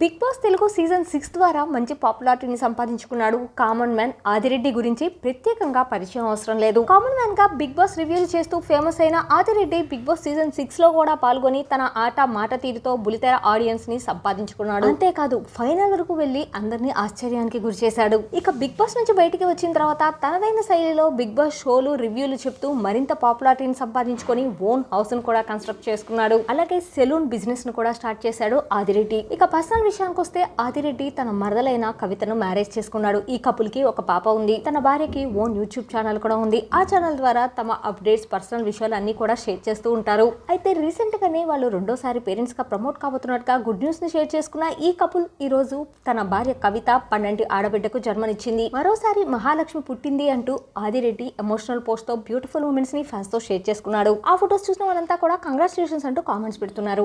Bigg Boss Telugu season six ద్వారా మంచి పాపులారిటీని సంపాదించుకున్నాడు కామన్ మ్యాన్ ఆదిరెడ్డి గురించి ప్రత్యేకంగా పరిచయం అవసరం లేదు. కామన్ మ్యాన్గా బిగ్ బాస్ రివ్యూలు చేస్తూ ఫేమస్ అయిన ఆదిరెడ్డి బిగ్ బాస్ సీజన్ సిక్స్లో కూడా పాల్గొని తన ఆట మాట తీరుతో బులితెర ఆడియన్స్ని సంపాదించుకున్నాడు. అంతేకాదు ఫైనల్ వరకు వెళ్ళి అందరినీ ఆశ్చర్యానికి గురి చేశాడు. ఇక బిగ్ బాస్ నుంచి బయటికి వచ్చిన తర్వాత తనదైన శైలిలో బిగ్ బాస్ షోలు రివ్యూలు చెప్తూ మరింత పాపులారిటీని సంపాదించుకొని ఓన్ హౌస్ను కూడా కన్స్ట్రక్ట్ చేసుకున్నాడు. అలాగే సెలూన్ బిజినెస్ను కూడా స్టార్ట్ చేశాడు ఆదిరెడ్డి. ఇక పర్సనల్ విషయానికి వస్తే ఆదిరెడ్డి తన మరదలైన కవితను మ్యారేజ్ చేసుకున్నాడు. ఈ కపుల్కి ఒక పాప ఉంది. తన భార్యకి ఓన్ యూట్యూబ్ ఛానల్ కూడా ఉంది. ఆ ఛానల్ ద్వారా తమ అప్డేట్స్ పర్సనల్ విషయాలు అన్ని కూడా షేర్ చేస్తూ ఉంటారు. అయితే రీసెంట్ గానే వాళ్ళు రెండోసారి పేరెంట్స్గా ప్రమోట్ కాబోతున్నట్టుగా గుడ్ న్యూస్ని షేర్ చేసుకున్న ఈ కపుల్ ఈ రోజు తన భార్య కవిత పన్నెండు ఆడబిడ్డకు జన్మనిచ్చింది. మరోసారి మహాలక్ష్మి పుట్టింది అంటూ ఆదిరెడ్డి ఎమోషనల్ పోస్ట్తో బ్యూటిఫుల్ ఉమెన్స్ని ని ఫ్యాన్స్తో షేర్ చేసుకున్నాడు. ఆ ఫొటోస్ చూసిన వాళ్ళంతా కూడా కంగ్రాచులేషన్స్ అంటూ కామెంట్స్ పెడుతున్నారు.